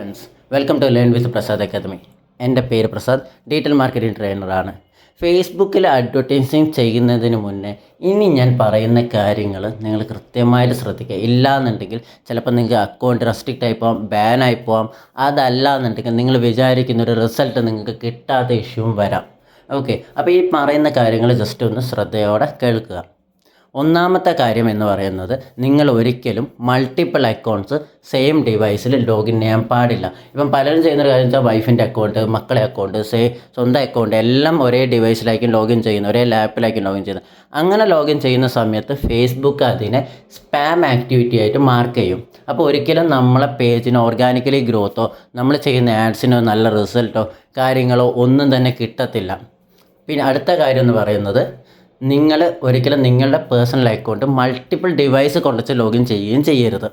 Friends welcome to learn with Prasad academy എന്റെ പേര് Prasad detail marketing ട്രെയിനറാണ് ഫേസ്ബുക്കിൽ അഡ്വർടൈസിങ് ചെയ്യുന്നതിന് മുന്നേ ഇനി ഞാൻ പറയുന്ന കാര്യങ്ങൾ നിങ്ങൾ കൃത്യമായിട്ട് ശ്രദ്ധിക്കുക. ഇല്ലാന്നുണ്ടെങ്കിൽ ചിലപ്പോൾ നിങ്ങൾക്ക് അക്കൗണ്ട് റെസ്ട്രിക്റ്റ് ആയി പോകാം ബാൻ ആയി അതല്ല എന്നുണ്ടെങ്കിൽ നിങ്ങൾ വിചാരിക്കുന്ന ഒരു റിസൾട്ട് നിങ്ങൾക്ക് കിട്ടാത്ത ഇഷ്യൂവും വരാം. ഓക്കെ അപ്പോൾ ഈ പറയുന്ന കാര്യങ്ങൾ ജസ്റ്റ് ഒന്ന് ശ്രദ്ധയോടെ കേൾക്കുക. ഒന്നാമത്തെ കാര്യം എന്ന് പറയുന്നത് നിങ്ങൾ ഒരിക്കലും മൾട്ടിപ്പിൾ അക്കൗണ്ട്സ് സെയിം ഡിവൈസിൽ ലോഗിൻ ചെയ്യാൻ പാടില്ല. ഇപ്പം പലരും ചെയ്യുന്ന കാര്യം വെച്ചാൽ വൈഫിന്റെ അക്കൗണ്ട് മക്കളെ അക്കൗണ്ട് സേ സ്വന്തം അക്കൗണ്ട് എല്ലാം ഒരേ ഡിവൈസിലായിരിക്കും ലോഗിൻ ചെയ്യുന്നത് ഒരേ ലാപ്പിലായിരിക്കും ലോഗിൻ ചെയ്യുന്നത്. അങ്ങനെ ലോഗിൻ ചെയ്യുന്ന സമയത്ത് ഫേസ്ബുക്ക് അതിനെ സ്പാം ആക്ടിവിറ്റി ആയിട്ട് മാർക്ക് ചെയ്യും. അപ്പോൾ ഒരിക്കലും നമ്മളെ പേജിന് ഓർഗാനിക്കലി ഗ്രോത്തോ നമ്മൾ ചെയ്യുന്ന ആഡ്സിനോ നല്ല റിസൾട്ടോ കാര്യങ്ങളോ ഒന്നും തന്നെ കിട്ടത്തില്ല. പിന്നെ അടുത്ത കാര്യം എന്ന് പറയുന്നത് നിങ്ങൾ ഒരിക്കലും നിങ്ങളുടെ പേഴ്സണൽ അക്കൗണ്ട് മൾട്ടിപ്പിൾ ഡിവൈസ് കൊണ്ടുവച്ച് ലോഗിൻ ചെയ്യുകയും ചെയ്യരുത്.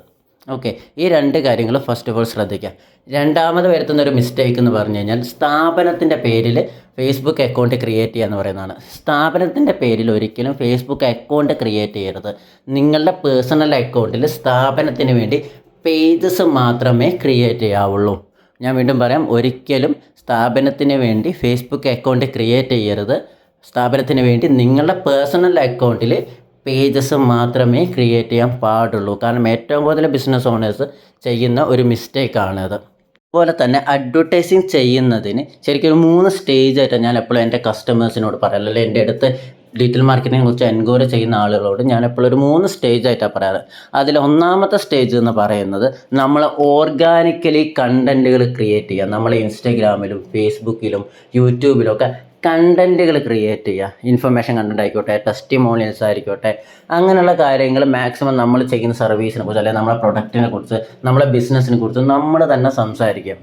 ഓക്കെ ഈ രണ്ട് കാര്യങ്ങൾ ഫസ്റ്റ് ഓഫ് ഓൾ ശ്രദ്ധിക്കുക. രണ്ടാമത് വരുത്തുന്ന ഒരു മിസ്റ്റേക്ക് എന്ന് പറഞ്ഞു കഴിഞ്ഞാൽ സ്ഥാപനത്തിന്റെ പേരിൽ ഫേസ്ബുക്ക് അക്കൗണ്ട് ക്രിയേറ്റ് ചെയ്യുക എന്ന് പറയുന്നതാണ്. സ്ഥാപനത്തിന്റെ പേരിൽ ഒരിക്കലും ഫേസ്ബുക്ക് അക്കൗണ്ട് ക്രിയേറ്റ് ചെയ്യരുത്. നിങ്ങളുടെ പേഴ്സണൽ അക്കൗണ്ടിൽ സ്ഥാപനത്തിന് വേണ്ടി പേജസ് മാത്രമേ ക്രിയേറ്റ് ചെയ്യാവുള്ളൂ. ഞാൻ വീണ്ടും പറയാം ഒരിക്കലും സ്ഥാപനത്തിന് വേണ്ടി ഫേസ്ബുക്ക് അക്കൗണ്ട് ക്രിയേറ്റ് ചെയ്യരുത്. സ്ഥാപനത്തിന് വേണ്ടി നിങ്ങളുടെ പേഴ്സണൽ അക്കൗണ്ടിൽ പേജസ് മാത്രമേ ക്രിയേറ്റ് ചെയ്യാൻ പാടുള്ളൂ. കാരണം ഏറ്റവും കൂടുതൽ ബിസിനസ് ഓണേഴ്സ് ചെയ്യുന്ന ഒരു മിസ്റ്റേക്കാണ് അത്. അതുപോലെ തന്നെ അഡ്വർടൈസിങ് ചെയ്യുന്നതിന് ശരിക്കും ഒരു മൂന്ന് സ്റ്റേജ് ആയിട്ട് ഞാൻ എപ്പോഴും എന്റെ കസ്റ്റമേഴ്സിനോട് പറയാം അല്ലെങ്കിൽ എന്റെ അടുത്ത് ഡിജിറ്റൽ മാർക്കറ്റിനെ കുറിച്ച് എൻക്വയറി ചെയ്യുന്ന ആളുകളോട് ഞാൻ എപ്പോഴും ഒരു മൂന്ന് സ്റ്റേജ് ആയിട്ടാണ് പറയാറ്. അതിൽ ഒന്നാമത്തെ സ്റ്റേജ് എന്ന് പറയുന്നത് നമ്മൾ ഓർഗാനിക്കലി കണ്ടന്റുകൾ ക്രിയേറ്റ് ചെയ്യുക. നമ്മൾ ഇൻസ്റ്റഗ്രാമിലും ഫേസ്ബുക്കിലും യൂട്യൂബിലും ഒക്കെ കണ്ടന്റുകൾ ക്രിയേറ്റ് ചെയ്യുക. ഇൻഫർമേഷൻ കണ്ടന്റ് ആയിക്കോട്ടെ ടെസ്റ്റിമോണിയൽസ് ആയിക്കോട്ടെ അങ്ങനെയുള്ള കാര്യങ്ങൾ മാക്സിമം നമ്മൾ ചെയ്യുന്ന സർവീസിനെ കുറിച്ച് അല്ലെങ്കിൽ നമ്മുടെ പ്രൊഡക്റ്റിനെ കുറിച്ച് നമ്മളെ ബിസിനസ്സിനെ കുറിച്ച് നമ്മൾ തന്നെ സംസാരിക്കുക.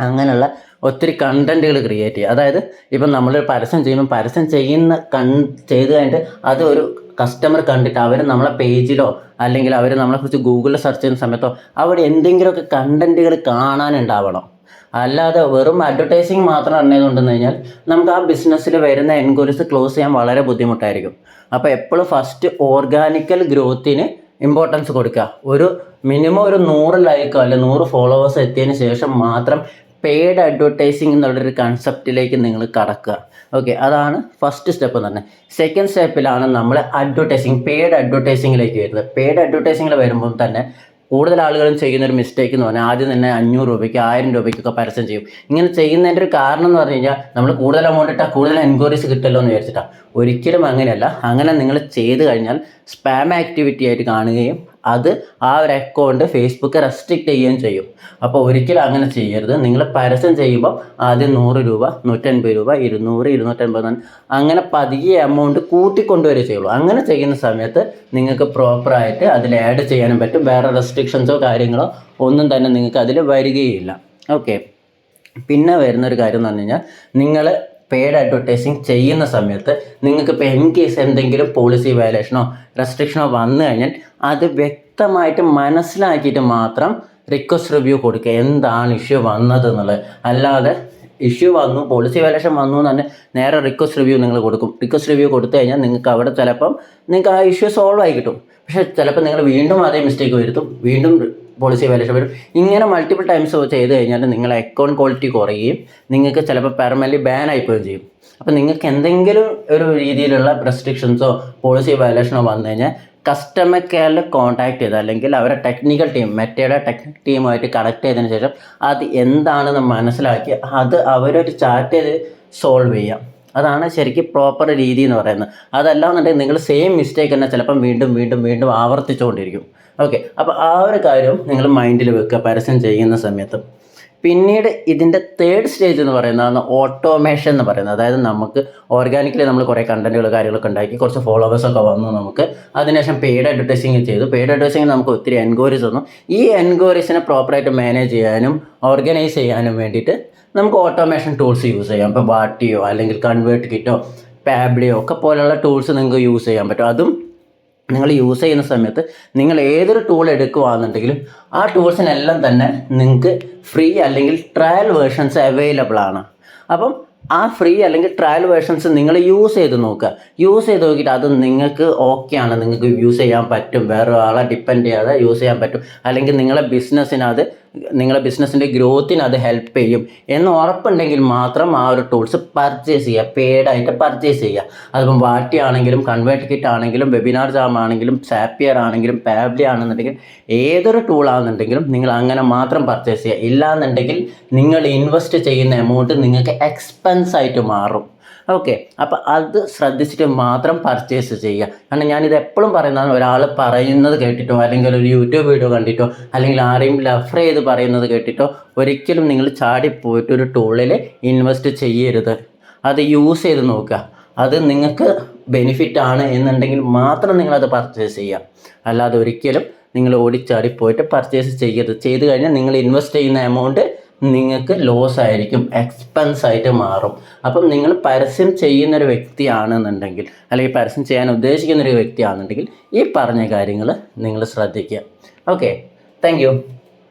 അങ്ങനെയുള്ള ഒത്തിരി കണ്ടന്റുകൾ ക്രിയേറ്റ് ചെയ്യുക. അതായത് ഇപ്പം നമ്മൾ പരസ്യം ചെയ്യുമ്പോൾ പരസ്യം ചെയ്യുന്ന കൺ ചെയ്ത് കഴിഞ്ഞിട്ട് അത് ഒരു കസ്റ്റമർ കണ്ടിട്ട് അവർ നമ്മളെ പേജിലോ അല്ലെങ്കിൽ അവർ നമ്മളെക്കുറിച്ച് ഗൂഗിളിൽ സെർച്ച് ചെയ്യുന്ന സമയത്തോ അവിടെ എന്തെങ്കിലുമൊക്കെ കണ്ടന്റുകൾ കാണാനുണ്ടാവണം. അല്ലാതെ വെറും അഡ്വർടൈസിങ് മാത്രം അറിഞ്ഞതുകൊണ്ടെന്ന് കഴിഞ്ഞാൽ നമുക്ക് ആ ബിസിനസ്സിൽ വരുന്ന എൻക്വയറീസ് ക്ലോസ് ചെയ്യാൻ വളരെ ബുദ്ധിമുട്ടായിരിക്കും. അപ്പോൾ എപ്പോഴും ഫസ്റ്റ് ഓർഗാനിക്കൽ ഗ്രോത്തിന് ഇമ്പോർട്ടൻസ് കൊടുക്കുക. ഒരു മിനിമം ഒരു നൂറ് ലൈക്കോ അല്ലെങ്കിൽ നൂറ് ഫോളോവേഴ്സ് എത്തിയതിന് ശേഷം മാത്രം പെയ്ഡ് അഡ്വർടൈസിങ് എന്നുള്ളൊരു കൺസെപ്റ്റിലേക്ക് നിങ്ങൾ കടക്കുക. ഓക്കെ അതാണ് ഫസ്റ്റ് സ്റ്റെപ്പ് എന്ന് തന്നെ സെക്കൻഡ് സ്റ്റെപ്പിലാണ് നമ്മൾ അഡ്വർടൈസിങ് പെയ്ഡ് അഡ്വർടൈസിങ്ങിലേക്ക് വരുന്നത്. പെയ്ഡ് അഡ്വർടൈസിങ്ങിൽ വരുമ്പം തന്നെ കൂടുതൽ ആളുകളും ചെയ്യുന്ന ഒരു മിസ്റ്റേക്ക് എന്ന് പറഞ്ഞാൽ ആദ്യം തന്നെ അഞ്ഞൂറ് രൂപയ്ക്ക് ആയിരം രൂപയ്ക്കൊക്കെ പരസ്യം ചെയ്യും. ഇങ്ങനെ ചെയ്യുന്നതിന്റെ ഒരു കാരണം എന്ന് പറഞ്ഞു കഴിഞ്ഞാൽ നമ്മൾ കൂടുതൽ എമൗണ്ട് ഇട്ടാൽ കൂടുതൽ എൻക്വയറീസ് കിട്ടുമല്ലോ എന്ന് വിചാരിച്ചിട്ടാണ് ഒരിക്കലും അങ്ങനെയല്ല. അങ്ങനെ നിങ്ങൾ ചെയ്ത് കഴിഞ്ഞാൽ സ്പാം ആക്ടിവിറ്റി ആയിട്ട് കാണുകയും അത് ആ ഒരു അക്കൗണ്ട് ഫേസ്ബുക്ക് റെസ്ട്രിക്റ്റ് ചെയ്യുകയും ചെയ്യും. അപ്പോൾ ഒരിക്കലും അങ്ങനെ ചെയ്യരുത്. നിങ്ങൾ പരസ്യം ചെയ്യുമ്പോൾ ആദ്യം നൂറ് രൂപ നൂറ്റൻപത് രൂപ ഇരുന്നൂറ് ഇരുന്നൂറ്റൻപത് അങ്ങനെ പതിയെ എമൗണ്ട് കൂട്ടിക്കൊണ്ടുവരെ ചെയ്യുള്ളൂ. അങ്ങനെ ചെയ്യുന്ന സമയത്ത് നിങ്ങൾക്ക് പ്രോപ്പറായിട്ട് അതിൽ ആഡ് ചെയ്യാനും പറ്റും. വേറെ റെസ്ട്രിക്ഷൻസോ കാര്യങ്ങളോ ഒന്നും തന്നെ നിങ്ങൾക്ക് അതിൽ വരികയില്ല. ഓക്കെ പിന്നെ വരുന്നൊരു കാര്യം എന്ന് പറഞ്ഞു കഴിഞ്ഞാൽ നിങ്ങൾ പെയ്ഡ് അഡ്വർടൈസിങ് ചെയ്യുന്ന സമയത്ത് നിങ്ങൾക്ക് ഇപ്പോൾ എൻ കേസ് എന്തെങ്കിലും പോളിസി വയലേഷനോ റെസ്ട്രിക്ഷനോ വന്നു കഴിഞ്ഞാൽ അത് വ്യക്തമായിട്ട് മനസ്സിലാക്കിയിട്ട് മാത്രം റിക്വസ്റ്റ് റിവ്യൂ കൊടുക്കുക. എന്താണ് ഇഷ്യൂ വന്നത് എന്നുള്ളത് അല്ലാതെ ഇഷ്യൂ വന്നു പോളിസി വയലേഷൻ വന്നു എന്ന് തന്നെ നേരെ റിക്വസ്റ്റ് റിവ്യൂ നിങ്ങൾ കൊടുക്കും. റിക്വസ്റ്റ് റിവ്യൂ കൊടുത്തു കഴിഞ്ഞാൽ നിങ്ങൾക്ക് അവിടെ ചിലപ്പം നിങ്ങൾക്ക് ആ ഇഷ്യൂ സോൾവ് ആയി കിട്ടും. പക്ഷേ ചിലപ്പോൾ നിങ്ങൾ വീണ്ടും അതേ മിസ്റ്റേക്ക് വരുത്തും. വീണ്ടും പോളിസി വയലേഷൻ വരും. ഇങ്ങനെ മൾട്ടിപ്പിൾ ടൈംസ് ചെയ്ത് കഴിഞ്ഞാൽ നിങ്ങളുടെ അക്കൗണ്ട് ക്വാളിറ്റി കുറയുകയും നിങ്ങൾക്ക് ചിലപ്പോൾ പെർമനന്റ് ബാൻ ആയിപ്പോവുകയും ചെയ്യും. അപ്പോൾ നിങ്ങൾക്ക് എന്തെങ്കിലും ഒരു രീതിയിലുള്ള റെസ്ട്രിക്ഷൻസോ പോളിസി വയലേഷനോ വന്നു കഴിഞ്ഞാൽ കസ്റ്റമർ കെയറിൽ കോൺടാക്ട് ചെയ്ത് അല്ലെങ്കിൽ അവരുടെ ടെക്നിക്കൽ ടീം മെറ്റയുടെ ടെക്നിക്കൽ ടീമുമായിട്ട് കണക്ട് ചെയ്തതിന് ശേഷം അത് എന്താണെന്ന് മനസ്സിലാക്കി അത് അവരൊരു ചാറ്റ് ചെയ്ത് സോൾവ് ചെയ്യാം. അതാണ് ശരിക്കും പ്രോപ്പർ രീതി എന്ന് പറയുന്നത്. അതല്ല അതല്ലാന്നുണ്ടെങ്കിൽ നിങ്ങൾ സെയിം മിസ്റ്റേക്ക് തന്നെ ചിലപ്പം വീണ്ടും വീണ്ടും വീണ്ടും ആവർത്തിച്ചുകൊണ്ടിരിക്കും. ഓക്കെ അപ്പോൾ ആ ഒരു കാര്യം നിങ്ങൾ മൈൻഡിൽ വെക്കുക പരസ്യം ചെയ്യുന്ന സമയത്ത്. പിന്നീട് ഇതിന്റെ തേർഡ് സ്റ്റേജ് എന്ന് പറയുന്നതാണ് ഓട്ടോമേഷൻ എന്ന് പറയുന്നത്. അതായത് നമുക്ക് ഓർഗാനിക്കലി നമ്മൾ കുറേ കണ്ടന്റുകൾ കാര്യങ്ങളൊക്കെ ഉണ്ടാക്കി കുറച്ച് ഫോളോവേഴ്സൊക്കെ വന്നു നമുക്ക്. അതിനുശേഷം പെയ്ഡ് അഡ്വർടൈസിങ് ചെയ്തു. പെയ്ഡ് അഡ്വർടൈസിങ് നമുക്ക് ഒത്തിരി എൻക്വയറീസ് വന്നു ഈ എൻക്വയറീസിനെ പ്രോപ്പറായിട്ട് മാനേജ് ചെയ്യാനും ഓർഗനൈസ് ചെയ്യാനും വേണ്ടിയിട്ട് നമുക്ക് ഓട്ടോമേഷൻ ടൂൾസ് യൂസ് ചെയ്യാം. ഇപ്പോൾ വാട്ടിയോ അല്ലെങ്കിൽ കൺവേർട്ട് കിറ്റോ പാബ്ലിയോ ഒക്കെ പോലെയുള്ള ടൂൾസ് നിങ്ങൾക്ക് യൂസ് ചെയ്യാൻ പറ്റും. അതും നിങ്ങൾ യൂസ് ചെയ്യുന്ന സമയത്ത് നിങ്ങൾ ഏതൊരു ടൂൾ എടുക്കുകയാണെന്നുണ്ടെങ്കിലും ആ ടൂൾസിനെല്ലാം തന്നെ നിങ്ങൾക്ക് ഫ്രീ അല്ലെങ്കിൽ ട്രയൽ വേർഷൻസ് അവൈലബിൾ ആണ്. അപ്പം ആ ഫ്രീ അല്ലെങ്കിൽ ട്രയൽ വേർഷൻസ് നിങ്ങൾ യൂസ് ചെയ്ത് നോക്കുക. യൂസ് ചെയ്ത് നോക്കിയിട്ട് അത് നിങ്ങൾക്ക് ഓക്കെ ആണ്. നിങ്ങൾക്ക് യൂസ് ചെയ്യാൻ പറ്റും. വേറെ ആളെ ഡിപ്പെൻഡ് ചെയ്യാതെ യൂസ് ചെയ്യാൻ പറ്റും. അല്ലെങ്കിൽ നിങ്ങളെ ബിസിനസ്സിന് അത് നിങ്ങളുടെ ബിസിനസ്സിന്റെ ഗ്രോത്തിന് അത് ഹെൽപ്പ് ചെയ്യും. എന്ന് ഉറപ്പുണ്ടെങ്കിൽ മാത്രം ആ ഒരു ടൂൾസ് പർച്ചേസ് ചെയ്യുക. പെയ്ഡായിട്ട് പർച്ചേസ് ചെയ്യുക. അതിപ്പം വാട്ടി ആണെങ്കിലും കൺവേർട്ട് കിറ്റ് ആണെങ്കിലും വെബിനാർ ജാം ആണെങ്കിലും സാപ്പിയർ ആണെങ്കിലും പാബ്ലി ആണെന്നുണ്ടെങ്കിൽ ഏതൊരു ടൂൾ ആണെന്നുണ്ടെങ്കിലും നിങ്ങൾ അങ്ങനെ മാത്രം പർച്ചേസ് ചെയ്യുക. ഇല്ലാന്നുണ്ടെങ്കിൽ നിങ്ങൾ ഇൻവെസ്റ്റ് ചെയ്യുന്ന എമൗണ്ട് നിങ്ങൾക്ക് എക്സ്പെൻസ് ആയിട്ട് മാറും. ഓക്കെ അപ്പോൾ അത് ശ്രദ്ധിച്ചിട്ട് മാത്രം പർച്ചേസ് ചെയ്യുക. കാരണം ഞാനിത് എപ്പോഴും പറയുന്നതാണ് ഒരാൾ പറയുന്നത് കേട്ടിട്ടോ അല്ലെങ്കിൽ ഒരു യൂട്യൂബ് വീഡിയോ കണ്ടിട്ടോ അല്ലെങ്കിൽ ആരെയും റെഫർ ചെയ്ത് പറയുന്നത് കേട്ടിട്ടോ ഒരിക്കലും നിങ്ങൾ ചാടിപ്പോയിട്ട് ഒരു ടൂളിൽ ഇൻവെസ്റ്റ് ചെയ്യരുത്. അത് യൂസ് ചെയ്ത് നോക്കുക. അത് നിങ്ങൾക്ക് ബെനിഫിറ്റ് ആണ് എന്നുണ്ടെങ്കിൽ മാത്രം നിങ്ങളത് പർച്ചേസ് ചെയ്യുക. അല്ലാതെ ഒരിക്കലും നിങ്ങൾ ഓടിച്ചാടി പോയിട്ട് പർച്ചേസ് ചെയ്യരുത്. ചെയ്ത് കഴിഞ്ഞാൽ നിങ്ങൾ ഇൻവെസ്റ്റ് ചെയ്യുന്ന എമൗണ്ട് നിങ്ങൾക്ക് ലോസ് ആയിരിക്കും എക്സ്പെൻസ് ആയിട്ട് മാറും. അപ്പം നിങ്ങൾ പരസ്യം ചെയ്യുന്നൊരു വ്യക്തിയാണെന്നുണ്ടെങ്കിൽ അല്ലെങ്കിൽ പരസ്യം ചെയ്യാൻ ഉദ്ദേശിക്കുന്ന ഒരു വ്യക്തിയാണെന്നുണ്ടെങ്കിൽ ഈ പറഞ്ഞ കാര്യങ്ങൾ നിങ്ങൾ ശ്രദ്ധിക്കുക. Okay thank